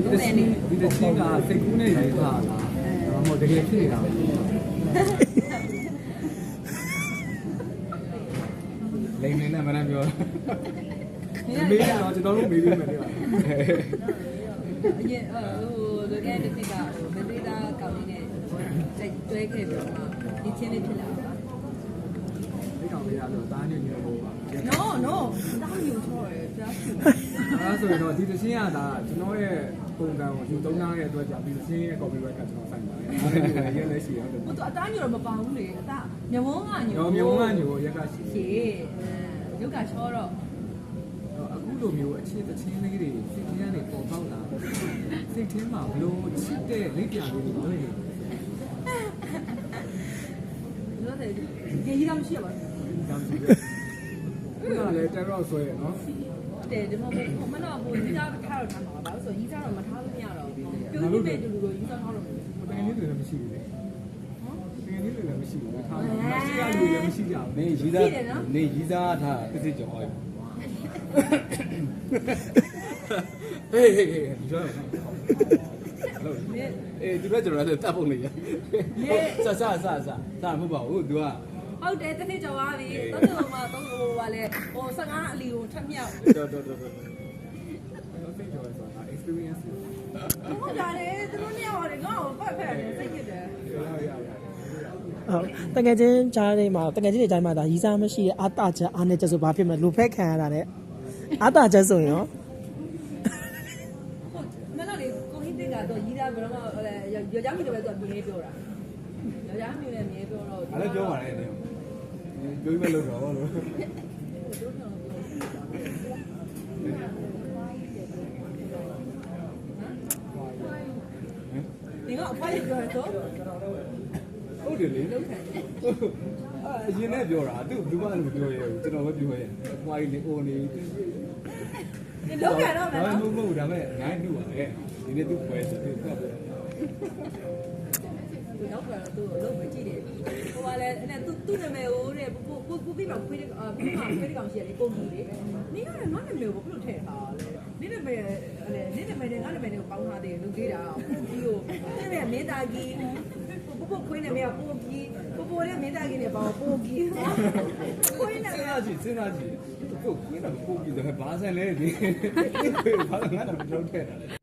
ဒီတချင်းဒီတချင်းကစိတ်ကူးနေရေးထားတာဒါမှမဟုတ်တကယ်ဖြစ်နေတာလိမ့်နေနဲ့မနပြောမေးတော့ကျွန်တော်တို့မေးပြီးမယ်လေပါအရင်ဟိုလွယ်ခဲ့တဲ့တိကဟိုမသေးတာကောင်းနေတဲ့တွဲခဲ့ပြီးတော့ဒီချင်းလေးဖြစ်လာတာဒီကောင်လေးကတော့တားနေနေလို့ပါ No no တောင်းယူချောတယ်ပြားဖြူအဲဆိုရင်တော့ဒီတချင်းကဒါကျွန်တော်ရဲ့ ပုံစံကိုယူသုံးထားတဲ့အတွက်ကြောင့်ဒီတချင်းရဲ့ copyright ကကျွန်တော်ဆိုင်ပါတယ်အဲ့ဒါလည်းရှိရတယ်ဟိုတော့အသားညိုတော့မပေါဘူးလေအသားမြဝန်းကညိုရောမြေဝန်းကညိုရက်ကရှိရှေ့ရုပ်ကချောတော့အခုလိုမျိုးအခြေတချင်းလေးတွေစိတ်ထဲကနေပေါ်ပေါက်လာစိတ်ထဲမှာဘလို့ချစ်တဲ့လက်ပြလေးတွေတွေ့နေလို့တယ်ဒီကြီးတော့မရှိရပါဘူးကြမ်းကြည့်ခုနကလည်းတက်တော့ဆွဲရနော် တဲ့ဒီမှာဘုံမတော့ဘုံကြီးသားထားတော့ထားမှာပါဆိုကြီးသားတော့မထားလို့မရတော့ဘူးပြုံးကြီးပဲတူတူကိုကြီးသားထားလို့တကယ်လေးတွေလည်းမရှိဘူးလေတကယ်လေးတွေလည်းမရှိဘူးထားမရှိရလို့လည်းမရှိကြဘူးနေရီးသားနေရီးသားထားတစ်စစ်ကြော်အောင်ဟေးဟေးဟေးဒီတော့အေးသူကကျွန်တော်လည်းတပ်ဖို့နေရဆဆဆဆဆမဟုတ်ပါဘူး तू က ဟုတ်တယ်တစ်နေ့ကြော်သွားပြီတော့တော့မှတော့ဟိုပါလေဟို15အလီကိုထပ်မြောက်တော်တော်တော်တော်စိတ်ကြော်ရဆိုတာ experience ဟုတ်ကြတယ်သူတို့နှစ်ယောက်ရတယ်ငါ့ကိုပတ်ဖက်တယ်စိတ်ညစ်တယ်ရရရဟုတ်တကယ်ချင်းကြားနေမှာတကယ်ချင်းတွေကြားမှာဒါရီးစားမရှိတဲ့အာတာချက်အားနဲ့ချက်ဆိုဘာဖြစ်မလဲလိုဖက်ခံရတာနဲ့အာတာချက်ဆိုရင်ရောဟုတ်မနော်လေကိုဟိတက်ကတော့ရီးသားဘယ်တော့မှဟိုလေရော်ကြောင်မိတယ်ပဲသူကမြဲပြောတာ ရော်ကြောင်မိလည်းမြဲပြောတော့အဲ့လည်းပြောပါနဲ့နေပြောပြီးမလို့တော့လို့ဒီကအဖိုးပြောရတော့ဟုတ်တယ်လေအဲ့အရင်နဲ့ပြောတာသူဘူးမှလည်းမပြောရဘူးကျွန်တော်ပဲပြောရတယ်အပွားကြီးနေအိုနေဒီလောက်ရတော့မယ်ဒါနော်မှမဟုတ်ဒါမဲ့ငါ့နှုတ်ပါလေဒီနေ့သူ့ပွဲဆိုသူကပ်တယ် သူနောက်ကတော့သူ့ကိုလုံးမကြည့်တယ်ဟိုကလည်းအဲ့သူသူ့နာမည်ကိုတဲ့ကိုကိုကိုပြီးမှခွေးအာပြီးမှခွေးကောင်ရှိရတယ်ပုံကြီးလေနင်းရတယ်ငါနာမည်ကိုဘယ်လိုထည့်ထားလဲနင်းနာမည်လေနင်းနာမည်နဲ့ငါနာမည်နဲ့ပေါင်းထားတယ်လူသေးတာပြီးကိုနင်းနာမည်မင်းသားကြီးပို့ပို့ခွေးနာမည်ကပို့ကြီးပို့ပို့နဲ့မင်းသားကြီးနဲ့ပေါင်းပို့ကြီးခွေးနာစဉ်းမည်စားကြည့်စဉ်းစားကြည့်ကိုကွင်းတော့ပို့ပြီးတော့ဘာဆန်လဲဒီဘာငါတော့မလုပ်ခဲ့တာလေကျမရရလည်းပါမယ်ဒီချိန်ကြောက်လေး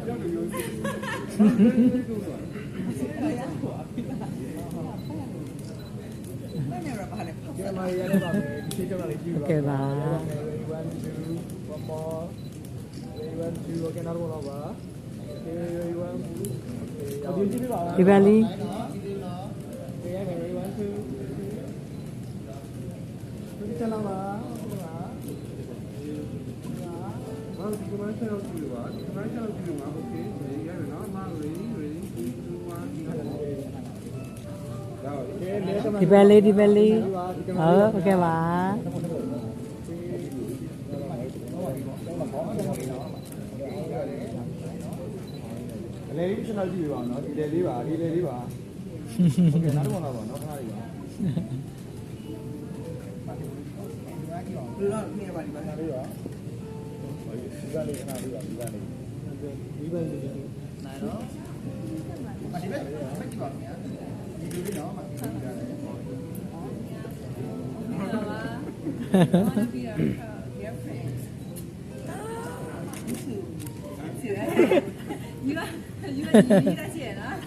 ကြည့်ပါကဲပါ one two one more one two okay နောက်တော့ပါ okay one two okay အပြင်ကြည့်ပါဦး ဒီပဲလေးဒီပဲလေးဟုတ်ဟုတ်ကဲ့ပါလေလေးကျွန်တော်ကြည့်ပါအောင်နော်ဒီလေလေးပါဒီလေလေးပါဟုတ်ကဲ့နောက်တော့လာပါနော်ခဏလေးပါဘယ်လိုလဲဒီပါဒီပါနားလေးပါဒီကလေးခဏလေးပါဒီကလေး 유라 유라 유라 씨야.